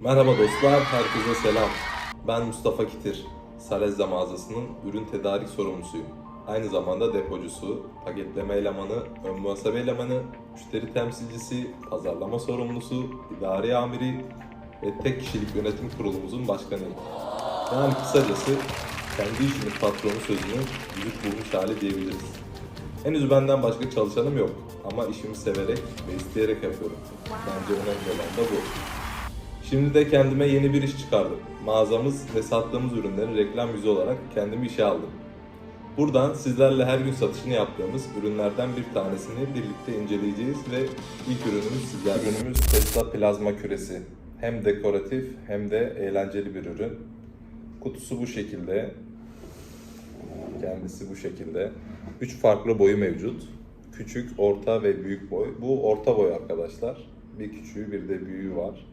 Merhaba dostlar, herkese selam. Ben Mustafa Kitir, Salezza mağazasının ürün tedarik sorumlusuyum. Aynı zamanda depocusu, paketleme elemanı, ön muhasebe elemanı, müşteri temsilcisi, pazarlama sorumlusu, idari amiri ve tek kişilik yönetim kurulumuzun başkanıyım. Yani kısacası kendi işinin patronu sözünü vücut bulmuş hali diyebiliriz. Henüz benden başka çalışanım yok ama işimi severek ve isteyerek yapıyorum. Bence önemli olan da bu. Şimdi de kendime yeni bir iş çıkardım. Mağazamız ve sattığımız ürünlerin reklam yüzü olarak kendimi işe aldım. Buradan sizlerle her gün satışını yaptığımız ürünlerden bir tanesini birlikte inceleyeceğiz ve ilk ürünümüz sizler. Ürünümüz Tesla plazma küresi. Hem dekoratif hem de eğlenceli bir ürün. Kutusu bu şekilde. Kendisi bu şekilde. Üç farklı boyu mevcut. Küçük, orta ve büyük boy. Bu orta boy arkadaşlar. Bir küçüğü bir de büyüğü var.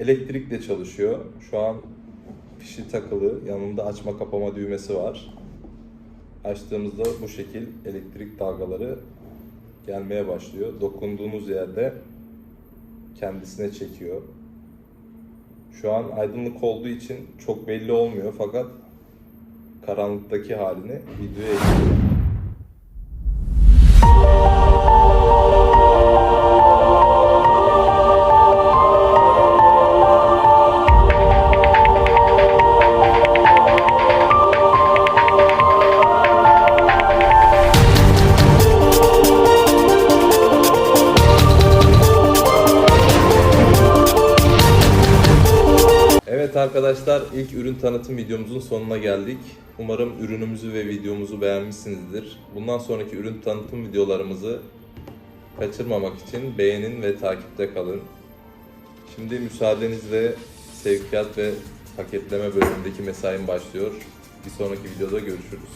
Elektrikle çalışıyor. Şu an fişi takılı. Yanında açma kapama düğmesi var. Açtığımızda bu şekil elektrik dalgaları gelmeye başlıyor. Dokunduğunuz yerde kendisine çekiyor. Şu an aydınlık olduğu için çok belli olmuyor fakat karanlıktaki halini videoya ekliyorum. Evet arkadaşlar ilk ürün tanıtım videomuzun sonuna geldik. Umarım ürünümüzü ve videomuzu beğenmişsinizdir. Bundan sonraki ürün tanıtım videolarımızı kaçırmamak için beğenin ve takipte kalın. Şimdi müsaadenizle sevkiyat ve paketleme bölümündeki mesaim başlıyor. Bir sonraki videoda görüşürüz.